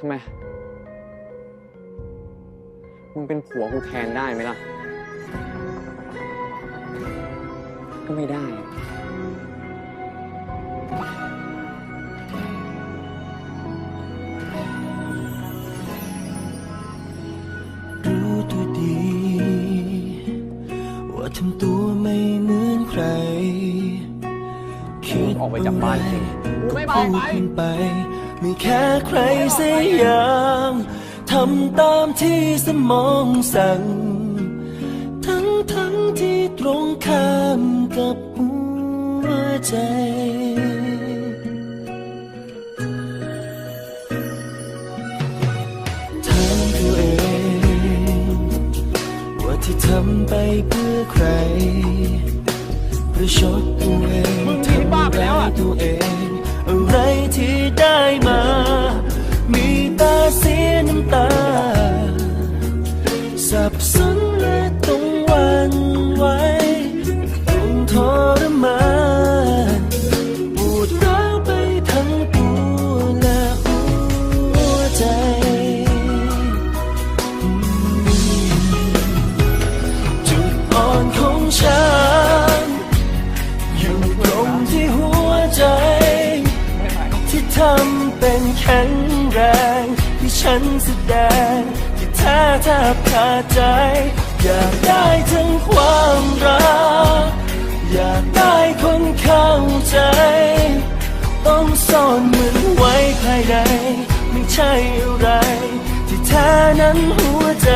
ทำไม มึงเป็นผัวกูแทนได้ไหมล่ะ ก็ไม่ได้รู้ตัวดีว่าทำตัวไม่เหมือนใครคิดออกไปจากบ้านจริงก็พูดขึ้นไป ไม่แค่ใครสักอย่างทำตามที่สมองสั่ง ทั้งทั้งที่ตรงข้ามกับหัวใจ ถามตัวเอง ว่าที่ทำไปเพื่อใคร ประชด สับสนและต้องวันไหวต้องทรมานปวดร้าวไปทั้งตัวและหัวใจ จุดอ่อนของฉัน อยู่ตรงที่หัวใจ ที่ทำเป็นแข็งแรงที่ฉันแสดง ที่แท้แทบขาดใจ อยากได้ทั้งความรัก อยากได้คนเข้าใจ ต้องซ่อนมันไว้ภายในไม่ใช่อะไร ที่แท้นั้นหัวใจ